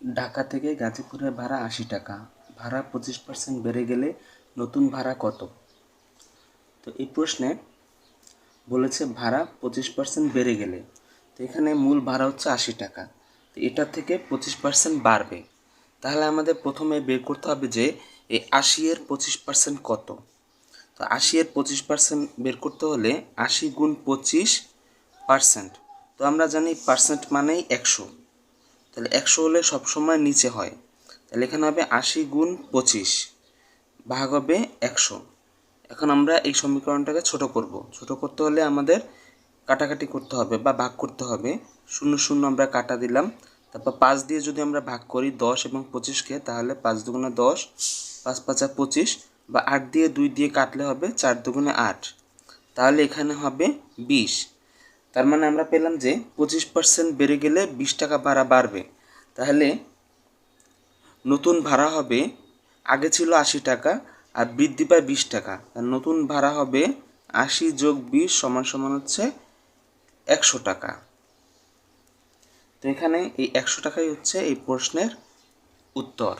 ঢাকা থেকে গাজীপুরের ভাড়া আশি টাকা। ভাড়া পঁচিশ পার্সেন্ট বেড়ে গেলে নতুন ভাড়া কত? তো এই প্রশ্নে বলেছে ভাড়া পঁচিশ পার্সেন্ট বেড়ে গেলে। তো এখানে মূল ভাড়া হচ্ছে আশি টাকা। তো এটা থেকে পঁচিশ পার্সেন্ট বাড়বে। তাহলে আমাদের প্রথমে বের করতে হবে যে এই আশি এর পঁচিশ পার্সেন্ট কত? তো আশি এর পঁচিশ পার্সেন্ট বের করতে হলে আশি গুণ পঁচিশ পার্সেন্ট তো আমরা জানি পার্সেন্ট মানেই একশো। তাহলে একশো হলে সবসময় নিচে হয়। তাহলে এখানে হবে আশি গুণ পঁচিশ ভাগ হবে একশো। এখন আমরা এই সমীকরণটাকে ছোট করব। ছোট করতে হলে আমাদের কাটাকাটি করতে হবে বা ভাগ করতে হবে। শূন্য শূন্য আমরা কাটা দিলাম। তারপর পাঁচ দিয়ে যদি আমরা ভাগ করি দশ এবং পঁচিশকে তাহলে পাঁচ দুগুণে দশ, পাঁচ পাঁচা পঁচিশ বা আট দিয়ে দুই দিয়ে কাটলে হবে চার দুগুণে আট। তাহলে এখানে হবে বিশ। তার মানে আমরা পেলাম যে পঁচিশ পার্সেন্ট বেড়ে গেলে বিশ টাকা ভাড়া বাড়বে। তাহলে নতুন ভাড়া হবে, আগে ছিল আশি টাকা, আর বৃদ্ধি পায় বিশ টাকা। আর নতুন ভাড়া হবে আশি যোগ বিশ সমান সমান হচ্ছে একশো টাকা। তো এখানে এই একশো টাকাই হচ্ছে এই প্রশ্নের উত্তর।